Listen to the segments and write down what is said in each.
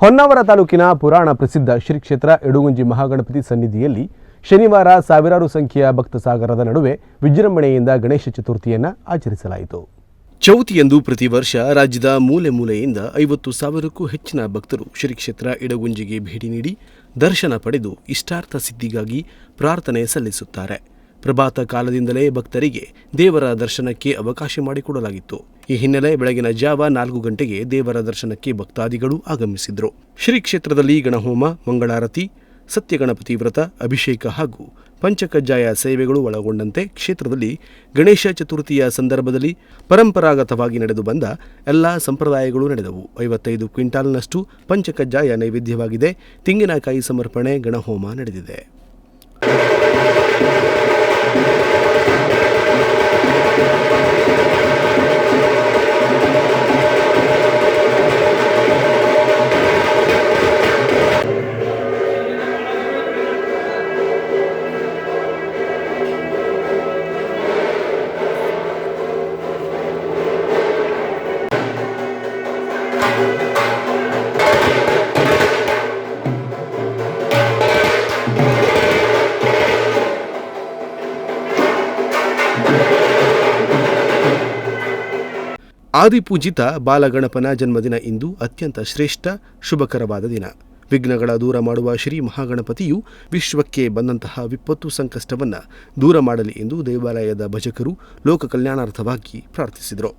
ಹೊನ್ನಾವರ ತಾಲೂಕಿನ ಪುರಾಣ ಪ್ರಸಿದ್ಧ ಶ್ರೀ ಕ್ಷೇತ್ರ ಎಡುಗುಂಜಿ ಮಹಾಗಣಪತಿ ಸನ್ನಿಧಿಯಲ್ಲಿ ಶನಿವಾರ ಸಾವಿರಾರು ಸಂಖ್ಯೆಯ ಭಕ್ತ ಸಾಗರದ ನಡುವೆ ವಿಜೃಂಭಣೆಯಿಂದ ಗಣೇಶ ಚತುರ್ಥಿಯನ್ನು ಆಚರಿಸಲಾಯಿತು. ಚೌತಿಯಂದು ಪ್ರತಿ ವರ್ಷ ರಾಜ್ಯದ ಮೂಲೆ ಮೂಲೆಯಿಂದ ಐವತ್ತು ಸಾವಿರಕ್ಕೂ ಹೆಚ್ಚಿನ ಭಕ್ತರು ಶ್ರೀ ಕ್ಷೇತ್ರ ಇಡಗುಂಜಿಗೆ ಭೇಟಿ ನೀಡಿ ದರ್ಶನ ಪಡೆದು ಇಷ್ಟಾರ್ಥ ಸಿದ್ಧಿಗಾಗಿ ಪ್ರಾರ್ಥನೆ ಸಲ್ಲಿಸುತ್ತಾರೆ. ಪ್ರಭಾತ ಕಾಲದಿಂದಲೇ ಭಕ್ತರಿಗೆ ದೇವರ ದರ್ಶನಕ್ಕೆ ಅವಕಾಶ ಮಾಡಿಕೊಡಲಾಗಿತ್ತು. ಈ ಹಿನ್ನೆಲೆ ಬೆಳಗಿನ ಜಾವ ನಾಲ್ಕು ಗಂಟೆಗೆ ದೇವರ ದರ್ಶನಕ್ಕೆ ಭಕ್ತಾದಿಗಳು ಆಗಮಿಸಿದ್ರು. ಶ್ರೀ ಕ್ಷೇತ್ರದಲ್ಲಿ ಗಣಹೋಮ, ಮಂಗಳಾರತಿ, ಸತ್ಯಗಣಪತಿ ವ್ರತ, ಅಭಿಷೇಕ ಹಾಗೂ ಪಂಚಕಜ್ಜಾಯ ಸೇವೆಗಳು ಒಳಗೊಂಡಂತೆ ಕ್ಷೇತ್ರದಲ್ಲಿ ಗಣೇಶ ಚತುರ್ಥಿಯ ಸಂದರ್ಭದಲ್ಲಿ ಪರಂಪರಾಗತವಾಗಿ ನಡೆದು ಬಂದ ಎಲ್ಲ ಸಂಪ್ರದಾಯಗಳು ನಡೆದವು. ಐವತ್ತೈದು ಕ್ವಿಂಟಾಲ್ನಷ್ಟು ಪಂಚಕಜ್ಜಾಯ ನೈವೇದ್ಯವಾಗಿದೆ. ತೆಂಗಿನಕಾಯಿ ಸಮರ್ಪಣೆ ಗಣಹೋಮ ನಡೆದಿದೆ. ಆದಿಪೂಜಿತ ಬಾಲಗಣಪನ ಜನ್ಮದಿನ ಇಂದು ಅತ್ಯಂತ ಶ್ರೇಷ್ಠ, ಶುಭಕರವಾದ ದಿನ. ವಿಘ್ನಗಳ ದೂರ ಮಾಡುವ ಶ್ರೀ ಮಹಾಗಣಪತಿಯು ವಿಶ್ವಕ್ಕೆ ಬಂದಂತಹ ವಿಪತ್ತು ಸಂಕಷ್ಟವನ್ನು ದೂರ ಮಾಡಲಿ ಎಂದು ದೇವಾಲಯದ ಭಜಕರು ಲೋಕ ಕಲ್ಯಾಣಾರ್ಥವಾಗಿ ಪ್ರಾರ್ಥಿಸಿದರು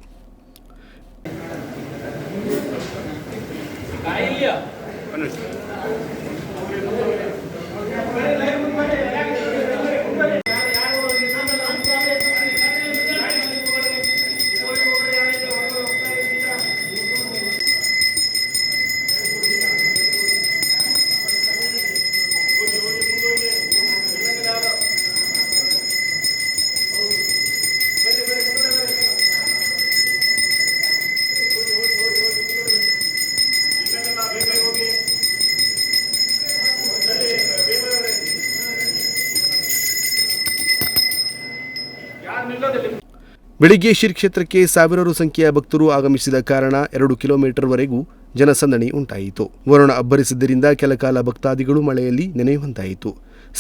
ಬೆಳಿಗ್ಗೆ ಶ್ರೀ ಕ್ಷೇತ್ರಕ್ಕೆ ಸಾವಿರಾರು ಸಂಖ್ಯೆಯ ಭಕ್ತರು ಆಗಮಿಸಿದ ಕಾರಣ ಎರಡು ಕಿಲೋಮೀಟರ್ವರೆಗೂ ಜನಸಂದಣಿ ಉಂಟಾಯಿತು. ವರುಣ ಅಬ್ಬರಿಸಿದ್ದರಿಂದ ಕೆಲಕಾಲ ಭಕ್ತಾದಿಗಳು ಮಳೆಯಲ್ಲಿ ನೆನೆಯುವಂತಾಯಿತು.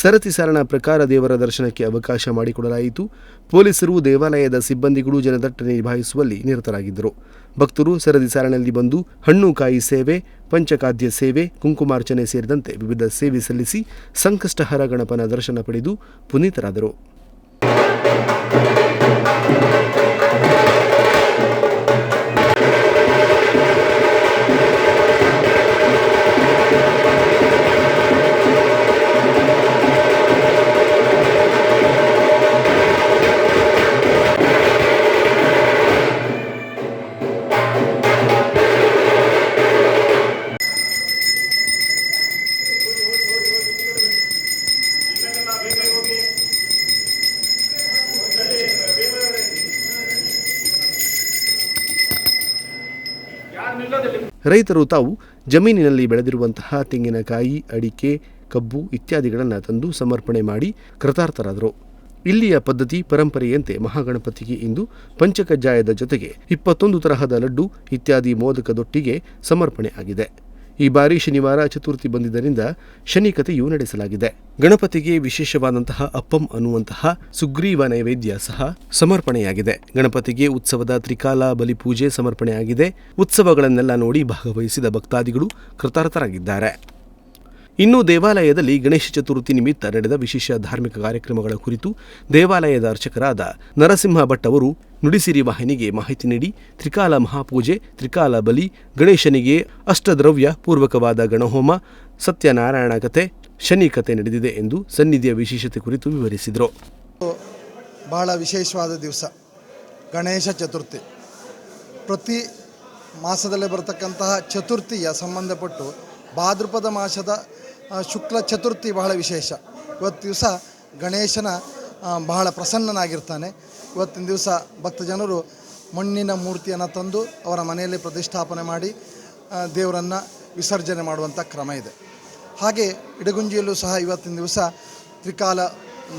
ಸರತಿ ಸಾರಣ ಪ್ರಕಾರ ದೇವರ ದರ್ಶನಕ್ಕೆ ಅವಕಾಶ ಮಾಡಿಕೊಡಲಾಯಿತು. ಪೊಲೀಸರು ದೇವಾಲಯದ ಸಿಬ್ಬಂದಿಗಳು ಜನದಟ್ಟಣೆ ನಿಭಾಯಿಸುವಲ್ಲಿ ನಿರತರಾಗಿದ್ದರು. ಭಕ್ತರು ಸರದಿ ಸಾರಣೆಯಲ್ಲಿ ಬಂದು ಹಣ್ಣು ಕಾಯಿ ಸೇವೆ ಪಂಚಖಾದ್ಯ ಸೇವೆ, ಕುಂಕುಮಾರ್ಚನೆ ಸೇರಿದಂತೆ ವಿವಿಧ ಸೇವೆ ಸಲ್ಲಿಸಿ ಸಂಕಷ್ಟಹರ ಗಣಪನ ದರ್ಶನ ಪಡೆದು ಪುನೀತರಾದರು. ರೈತರು ತಾವು ಜಮೀನಿನಲ್ಲಿ ಬೆಳೆದಿರುವಂತಹ ತೆಂಗಿನಕಾಯಿ, ಅಡಿಕೆ, ಕಬ್ಬು ಇತ್ಯಾದಿಗಳನ್ನು ತಂದು ಸಮರ್ಪಣೆ ಮಾಡಿ ಕೃತಾರ್ಥರಾದರು. ಇಲ್ಲಿಯ ಪದ್ಧತಿ ಪರಂಪರೆಯಂತೆ ಮಹಾಗಣಪತಿಗೆ ಇಂದು ಪಂಚಕಜ್ಜಾಯದ ಜೊತೆಗೆ ಇಪ್ಪತ್ತೊಂದು ತರಹದ ಲಡ್ಡು ಇತ್ಯಾದಿ ಮೋದಕದೊಟ್ಟಿಗೆ ಸಮರ್ಪಣೆ ಆಗಿದೆ. ಈ ಬಾರಿ ಶನಿವಾರ ಚತುರ್ಥಿ ಬಂದಿದ್ದರಿಂದ ಶನಿಕತೆಯು ನಡೆಸಲಾಗಿದೆ. ಗಣಪತಿಗೆ ವಿಶೇಷವಾದಂತಹ ಅಪ್ಪಂ ಅನ್ನುವಂತಹ ಸುಗ್ರೀವ ನೈವೇದ್ಯ ಸಹ ಸಮರ್ಪಣೆಯಾಗಿದೆ. ಗಣಪತಿಗೆ ಉತ್ಸವದ ತ್ರಿಕಾಲ ಬಲಿಪೂಜೆ ಸಮರ್ಪಣೆಯಾಗಿದೆ. ಉತ್ಸವಗಳನ್ನೆಲ್ಲ ನೋಡಿ ಭಾಗವಹಿಸಿದ ಭಕ್ತಾದಿಗಳು ಕೃತಾರ್ಥರಾಗಿದ್ದಾರೆ. ಇನ್ನು ದೇವಾಲಯದಲ್ಲಿ ಗಣೇಶ ಚತುರ್ಥಿ ನಿಮಿತ್ತ ನಡೆದ ವಿಶೇಷ ಧಾರ್ಮಿಕ ಕಾರ್ಯಕ್ರಮಗಳ ಕುರಿತು ದೇವಾಲಯದ ಅರ್ಚಕರಾದ ನರಸಿಂಹ ಭಟ್ ಅವರು ನುಡಿಸಿರಿ ವಾಹಿನಿಗೆ ಮಾಹಿತಿ ನೀಡಿ, ತ್ರಿಕಾಲ ಮಹಾಪೂಜೆ, ತ್ರಿಕಾಲ ಬಲಿ, ಗಣೇಶನಿಗೆ ಅಷ್ಟದ್ರವ್ಯ ಪೂರ್ವಕವಾದ ಗಣಹೋಮ, ಸತ್ಯನಾರಾಯಣ ಕಥೆ, ಶನಿ ಕಥೆ ನಡೆದಿದೆ ಎಂದು ಸನ್ನಿಧಿಯ ವಿಶೇಷತೆ ಕುರಿತು ವಿವರಿಸಿದರು. ಬಹಳ ವಿಶೇಷವಾದ ದಿವಸ, ಗಣೇಶ ಚತುರ್ಥಿ. ಪ್ರತಿ ಮಾಸದಲ್ಲೇ ಬರತಕ್ಕಂತಹ ಚತುರ್ಥಿಯ ಸಂಬಂಧಪಟ್ಟು ಭಾದ್ರಪದ ಮಾಸದ ಶುಕ್ಲ ಚತುರ್ಥಿ ಬಹಳ ವಿಶೇಷ. ಇವತ್ತು ದಿವಸ ಗಣೇಶನ ಬಹಳ ಪ್ರಸನ್ನನಾಗಿರ್ತಾನೆ. ಇವತ್ತಿನ ದಿವಸ ಭಕ್ತ ಜನರು ಮಣ್ಣಿನ ಮೂರ್ತಿಯನ್ನು ತಂದು ಅವರ ಮನೆಯಲ್ಲಿ ಪ್ರತಿಷ್ಠಾಪನೆ ಮಾಡಿ ದೇವರನ್ನು ವಿಸರ್ಜನೆ ಮಾಡುವಂಥ ಕ್ರಮ ಇದೆ. ಹಾಗೆ ಇಡಗುಂಜಿಯಲ್ಲೂ ಸಹ ಇವತ್ತಿನ ದಿವಸ ತ್ರಿಕಾಲ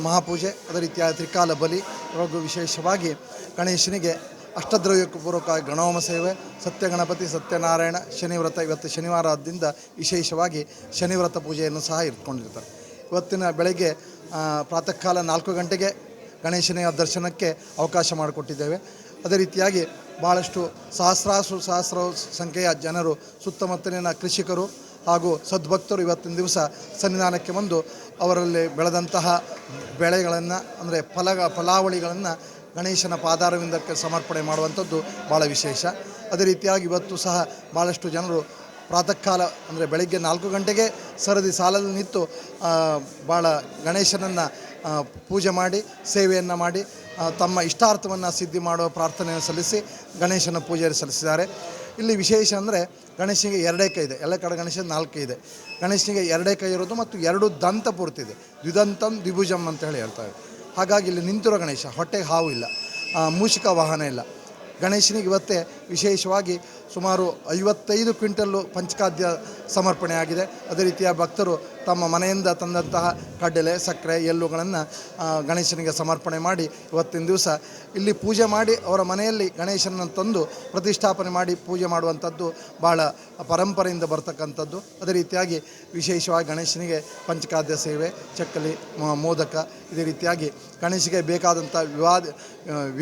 ಮಹಾಪೂಜೆ, ಅದೇ ರೀತಿಯಾದ ತ್ರಿಕಾಲ ಬಲಿ ಹಾಗೂ ವಿಶೇಷವಾಗಿ ಗಣೇಶನಿಗೆ ಅಷ್ಟದ್ರವ್ಯಪೂರ್ವಕ ಗಣಹೋಮ ಸೇವೆ ಸತ್ಯಗಣಪತಿ ಸತ್ಯನಾರಾಯಣ, ಶನಿವ್ರತ ಇವತ್ತು ಶನಿವಾರದಿಂದ ವಿಶೇಷವಾಗಿ ಶನಿವ್ರತ ಪೂಜೆಯನ್ನು ಸಹ ಇಟ್ಕೊಂಡಿರ್ತಾರೆ. ಇವತ್ತಿನ ಬೆಳಗ್ಗೆ ಪ್ರಾತಃ ಕಾಲ ನಾಲ್ಕು ಗಂಟೆಗೆ ಗಣೇಶನ ದರ್ಶನಕ್ಕೆ ಅವಕಾಶ ಮಾಡಿಕೊಟ್ಟಿದ್ದೇವೆ. ಅದೇ ರೀತಿಯಾಗಿ ಭಾಳಷ್ಟು ಸಹಸ್ರಾಸು ಸಹಸ್ರ ಸಂಖ್ಯೆಯ ಜನರು, ಸುತ್ತಮುತ್ತಲಿನ ಕೃಷಿಕರು ಹಾಗೂ ಸದ್ಭಕ್ತರು ಇವತ್ತಿನ ದಿವಸ ಸನ್ನಿಧಾನಕ್ಕೆ ಬಂದು ಅವರಲ್ಲಿ ಬೆಳೆದಂತಹ ಬೆಳೆಗಳನ್ನು, ಅಂದರೆ ಫಲ, ಫಲಾವಳಿಗಳನ್ನು ಗಣೇಶನ ಪಾದಾರವಿಂದಕ್ಕೆ ಸಮರ್ಪಣೆ ಮಾಡುವಂಥದ್ದು ಭಾಳ ವಿಶೇಷ. ಅದೇ ರೀತಿಯಾಗಿ ಇವತ್ತು ಸಹ ಭಾಳಷ್ಟು ಜನರು ಪ್ರಾತಃ ಕಾಲ ಅಂದರೆ ಬೆಳಗ್ಗೆ ನಾಲ್ಕು ಗಂಟೆಗೆ ಸರದಿ ಸಾಲಲ್ಲಿ ನಿಂತು ಭಾಳ ಗಣೇಶನನ್ನು ಪೂಜೆ ಮಾಡಿ, ಸೇವೆಯನ್ನು ಮಾಡಿ ತಮ್ಮ ಇಷ್ಟಾರ್ಥವನ್ನು ಸಿದ್ಧಿ ಮಾಡುವ ಪ್ರಾರ್ಥನೆಯನ್ನು ಸಲ್ಲಿಸಿ, ಗಣೇಶನ ಪೂಜೆಯನ್ನು ಸಲ್ಲಿಸಿದ್ದಾರೆ. ಇಲ್ಲಿ ವಿಶೇಷ ಅಂದರೆ ಗಣೇಶನಿಗೆ ಎರಡೇ ಕೈ ಇದೆ. ಎಲ್ಲ ಕಡೆ ಗಣೇಶ ನಾಲ್ಕು ಇದೆ. ಗಣೇಶನಿಗೆ ಎರಡೇ ಕೈ ಇರೋದು ಮತ್ತು ಎರಡು ದಂತ ಪೂರ್ತಿ ಇದೆ. ದ್ವಿದಂತಂ ದ್ವಿಭುಜಂ ಅಂತ ಹೇಳಿ ಹೇಳ್ತಾರೆ. ಹಾಗಾಗಿ ಇಲ್ಲಿ ನಿಂತಿರೋ ಗಣೇಶ, ಹೊಟ್ಟೆಗೆ ಹಾವು ಇಲ್ಲ ಮೂಷಿಕ ವಾಹನ ಇಲ್ಲ. ಗಣೇಶನಿಗೆ ಇವತ್ತೇ ವಿಶೇಷವಾಗಿ ಸುಮಾರು ಐವತ್ತೈದು ಕ್ವಿಂಟಲ್ಲು ಪಂಚಖಾದ್ಯ ಸಮರ್ಪಣೆ ಆಗಿದೆ. ಅದೇ ರೀತಿಯ ಭಕ್ತರು ತಮ್ಮ ಮನೆಯಿಂದ ತಂದಂತಹ ಕಡಲೆ, ಸಕ್ಕರೆ, ಎಳ್ಳುಗಳನ್ನು ಗಣೇಶನಿಗೆ ಸಮರ್ಪಣೆ ಮಾಡಿ ಇವತ್ತಿನ ದಿವಸ ಇಲ್ಲಿ ಪೂಜೆ ಮಾಡಿ ಅವರ ಮನೆಯಲ್ಲಿ ಗಣೇಶನನ್ನು ತಂದು ಪ್ರತಿಷ್ಠಾಪನೆ ಮಾಡಿ ಪೂಜೆ ಮಾಡುವಂಥದ್ದು ಭಾಳ ಪರಂಪರೆಯಿಂದ ಬರ್ತಕ್ಕಂಥದ್ದು. ಅದೇ ರೀತಿಯಾಗಿ ವಿಶೇಷವಾಗಿ ಗಣೇಶನಿಗೆ ಪಂಚಖಾದ್ಯ ಸೇವೆ, ಚಕ್ಕಲಿ ಮೋದಕ, ಇದೇ ರೀತಿಯಾಗಿ ಗಣೇಶಿಗೆ ಬೇಕಾದಂಥ ವಿವಾದ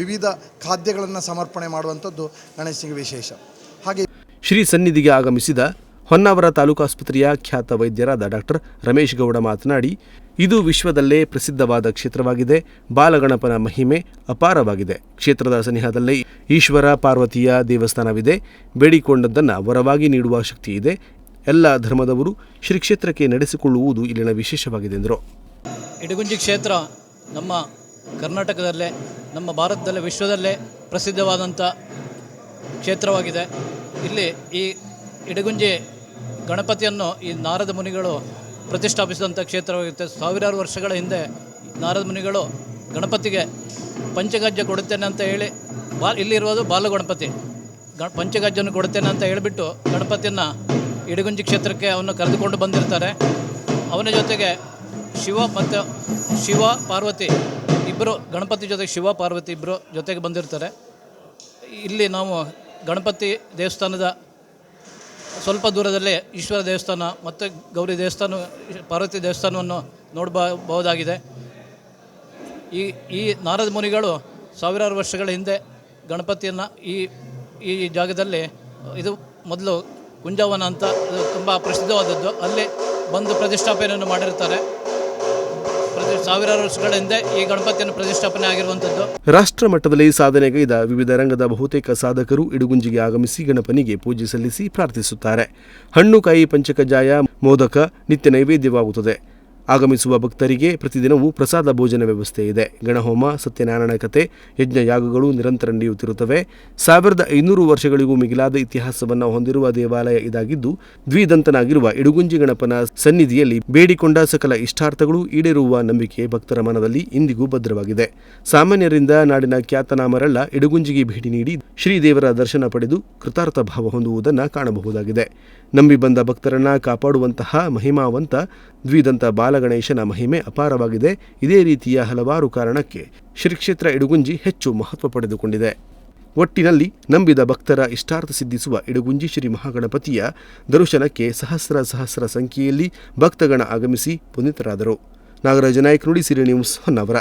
ವಿವಿಧ ಖಾದ್ಯಗಳನ್ನು ಸಮರ್ಪಣೆ ಮಾಡುವಂಥದ್ದು ಗಣೇಶನಿಗೆ ವಿಶೇಷ. ಶ್ರೀ ಸನ್ನಿಧಿಗೆ ಆಗಮಿಸಿದ ಹೊನ್ನಾವರ ತಾಲೂಕಾಸ್ಪತ್ರೆಯ ಖ್ಯಾತ ವೈದ್ಯರಾದ ಡಾಕ್ಟರ್ ರಮೇಶ್ ಗೌಡ ಮಾತನಾಡಿ, ಇದು ವಿಶ್ವದಲ್ಲೇ ಪ್ರಸಿದ್ಧವಾದ ಕ್ಷೇತ್ರವಾಗಿದೆ. ಬಾಲಗಣಪನ ಮಹಿಮೆ ಅಪಾರವಾಗಿದೆ. ಕ್ಷೇತ್ರದ ಸನಿಹದಲ್ಲೇ ಈಶ್ವರ ಪಾರ್ವತಿಯ ದೇವಸ್ಥಾನವಿದೆ. ಬೇಡಿಕೊಂಡದ್ದನ್ನು ವರವಾಗಿ ನೀಡುವ ಶಕ್ತಿ ಇದೆ ಎಲ್ಲ ಧರ್ಮದವರು ಶ್ರೀ ಕ್ಷೇತ್ರಕ್ಕೆ ನಡೆಸಿಕೊಳ್ಳುವುದು ಇಲ್ಲಿನ ವಿಶೇಷವಾಗಿದೆ ಎಂದರು. ಇಡಗುಂಜಿ ಕ್ಷೇತ್ರ ನಮ್ಮ ಕರ್ನಾಟಕದಲ್ಲೇ, ನಮ್ಮ ಭಾರತದಲ್ಲೇ, ವಿಶ್ವದಲ್ಲೇ ಪ್ರಸಿದ್ಧವಾದಂಥ ಕ್ಷೇತ್ರವಾಗಿದೆ. ಇಲ್ಲಿ ಈ ಇಡಗುಂಜಿ ಗಣಪತಿಯನ್ನು ಈ ನಾರದ ಮುನಿಗಳು ಪ್ರತಿಷ್ಠಾಪಿಸಿದಂಥ ಕ್ಷೇತ್ರವಾಗಿರುತ್ತೆ ಸಾವಿರಾರು ವರ್ಷಗಳ ಹಿಂದೆ ನಾರದ ಮುನಿಗಳು ಗಣಪತಿಗೆ ಪಂಚಗಜ್ಜ ಕೊಡುತ್ತೇನೆ ಅಂತ ಹೇಳಿ ಬಾ ಇಲ್ಲಿರುವುದು ಬಾಲಗಣಪತಿ ಗ ಪಂಚಗಜ್ಜನ್ನು ಕೊಡುತ್ತೇನೆ ಅಂತ ಹೇಳಿಬಿಟ್ಟು ಗಣಪತಿಯನ್ನು ಇಡಗುಂಜಿ ಕ್ಷೇತ್ರಕ್ಕೆ ಅವನ್ನು ಕರೆದುಕೊಂಡು ಬಂದಿರ್ತಾರೆ. ಅವನ ಜೊತೆಗೆ ಶಿವ ಮತ್ತು ಶಿವ ಪಾರ್ವತಿ ಇಬ್ಬರು ಗಣಪತಿ ಜೊತೆಗೆ ಶಿವ ಪಾರ್ವತಿ ಇಬ್ಬರು ಜೊತೆಗೆ ಬಂದಿರ್ತಾರೆ. ಇಲ್ಲಿ ನಾವು ಗಣಪತಿ ದೇವಸ್ಥಾನದ ಸ್ವಲ್ಪ ದೂರದಲ್ಲೇ ಈಶ್ವರ ದೇವಸ್ಥಾನ ಮತ್ತು ಗೌರಿ ದೇವಸ್ಥಾನ, ಪಾರ್ವತಿ ದೇವಸ್ಥಾನವನ್ನು ನೋಡಬಹುದಾಗಿದೆ ಈ ಈ ನಾರದ ಮುನಿಗಳು ಸಾವಿರಾರು ವರ್ಷಗಳ ಹಿಂದೆ ಗಣಪತಿಯನ್ನು ಈ ಈ ಜಾಗದಲ್ಲಿ ಇದು ಮೊದಲು ಕುಂಜವನ ಅಂತ ತುಂಬ ಪ್ರಸಿದ್ಧವಾದದ್ದು. ಅಲ್ಲಿ ಬಂದು ಪ್ರತಿಷ್ಠಾಪನೆಯನ್ನು ಮಾಡಿರ್ತಾರೆ ಸಾವಿರಾರು ವರ್ಷಗಳ ಹಿಂದೆ ಈ ಗಣಪತಿಯನ್ನು ಪ್ರತಿಷ್ಠಾಪನೆ ಆಗಿರುವಂಥದ್ದು. ರಾಷ್ಟ್ರ ಮಟ್ಟದಲ್ಲಿ ಸಾಧನೆಗೈದ ವಿವಿಧ ರಂಗದ ಬಹುತೇಕ ಸಾಧಕರು ಇಡುಗುಂಜಿಗೆ ಆಗಮಿಸಿ ಗಣಪನಿಗೆ ಪೂಜೆ ಸಲ್ಲಿಸಿ ಪ್ರಾರ್ಥಿಸುತ್ತಾರೆ. ಹಣ್ಣು, ಕಾಯಿ, ಪಂಚಕಜಾಯ, ಮೋದಕ ನಿತ್ಯ ನೈವೇದ್ಯವಾಗುತ್ತದೆ. ಆಗಮಿಸುವ ಭಕ್ತರಿಗೆ ಪ್ರತಿದಿನವೂ ಪ್ರಸಾದ ಭೋಜನ ವ್ಯವಸ್ಥೆ ಇದೆ. ಗಣಹೋಮ, ಸತ್ಯನಾರಾಯಣ ಕಥೆ, ಯಜ್ಞ ಯಾಗಗಳು ನಿರಂತರ ನಡೆಯುತ್ತಿರುತ್ತವೆ. ಸಾವಿರದ ಐನೂರು ವರ್ಷಗಳಿಗೂ ಮಿಗಿಲಾದ ಇತಿಹಾಸವನ್ನು ಹೊಂದಿರುವ ದೇವಾಲಯ ಇದಾಗಿದ್ದು, ದ್ವಿದಂತನಾಗಿರುವ ಇಡುಗುಂಜಿ ಗಣಪನ ಸನ್ನಿಧಿಯಲ್ಲಿ ಬೇಡಿಕೊಂಡ ಸಕಲ ಇಷ್ಟಾರ್ಥಗಳು ಈಡೇರುವ ನಂಬಿಕೆ ಭಕ್ತರ ಮನದಲ್ಲಿ ಇಂದಿಗೂ ಭದ್ರವಾಗಿದೆ. ಸಾಮಾನ್ಯರಿಂದ ನಾಡಿನ ಖ್ಯಾತನಾಮರೆಲ್ಲ ಇಡುಗುಂಜಿಗೆ ಭೇಟಿ ನೀಡಿ ಶ್ರೀದೇವರ ದರ್ಶನ ಪಡೆದು ಕೃತಾರ್ಥ ಭಾವ ಹೊಂದುವುದನ್ನು ಕಾಣಬಹುದಾಗಿದೆ. ನಂಬಿ ಬಂದ ಭಕ್ತರನ್ನ ಕಾಪಾಡುವಂತಹ ಮಹಿಮಾವಂತ ದ್ವಿದಂತ ಬಾಲಗಣೇಶನ ಮಹಿಮೆ ಅಪಾರವಾಗಿದೆ. ಇದೇ ರೀತಿಯ ಹಲವಾರು ಕಾರಣಕ್ಕೆ ಶ್ರೀಕ್ಷೇತ್ರ ಇಡುಗುಂಜಿ ಹೆಚ್ಚು ಮಹತ್ವ ಪಡೆದುಕೊಂಡಿದೆ. ಒಟ್ಟಿನಲ್ಲಿ ನಂಬಿದ ಭಕ್ತರ ಇಷ್ಟಾರ್ಥ ಸಿದ್ಧಿಸುವ ಇಡುಗುಂಜಿ ಶ್ರೀ ಮಹಾಗಣಪತಿಯ ದರ್ಶನಕ್ಕೆ ಸಹಸ್ರ ಸಹಸ್ರ ಸಂಖ್ಯೆಯಲ್ಲಿ ಭಕ್ತಗಣ ಆಗಮಿಸಿ ಪುನೀತರಾದರು. ನಾಗರಾಜ ನಾಯಕ್ ನುಡಿ, ಸಿರಿ ನ್ಯೂಸ್ ಹೊನ್ನಾವರ.